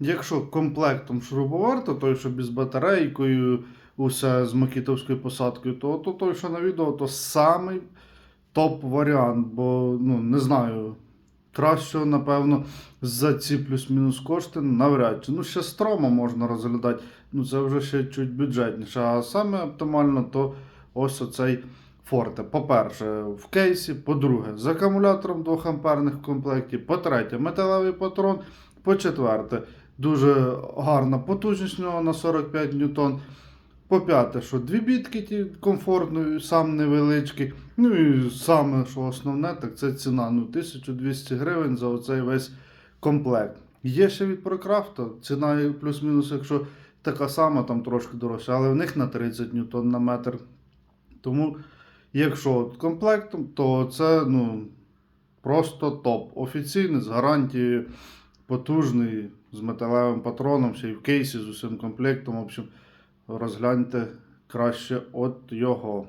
Якщо комплектом шуруповерта, той, що без батарейкою, усе з макітовською посадкою, то, то той, що на відео, то самий топ-варіант, бо ну, не знаю. Кращого, напевно, за ці плюс-мінус кошти навряд чи. Ну, ще строма можна розглядати, ну це вже ще чуть бюджетніше. А саме оптимально, то ось оцей Форте. По-перше, в кейсі, по-друге, з акумулятором 2 амперних в комплекті, по-третє, металевий патрон, по-четверте, дуже гарна потужність нього на 45 ньютон. По п'яте, що дві бітки ті комфортно, сам невеличкий. Ну і саме, що основне, так це ціна. Ну, 1200 гривень за оцей весь комплект. Є ще від Прокрафта, ціна плюс-мінус, якщо така сама, там трошки дорожча, але в них на 30 ньютон на метр. Тому, якщо комплектом, то це ну, просто топ. Офіційний, з гарантією, потужний, з металевим патроном, ще й в кейсі з усім комплектом. В общем, розгляньте краще от його.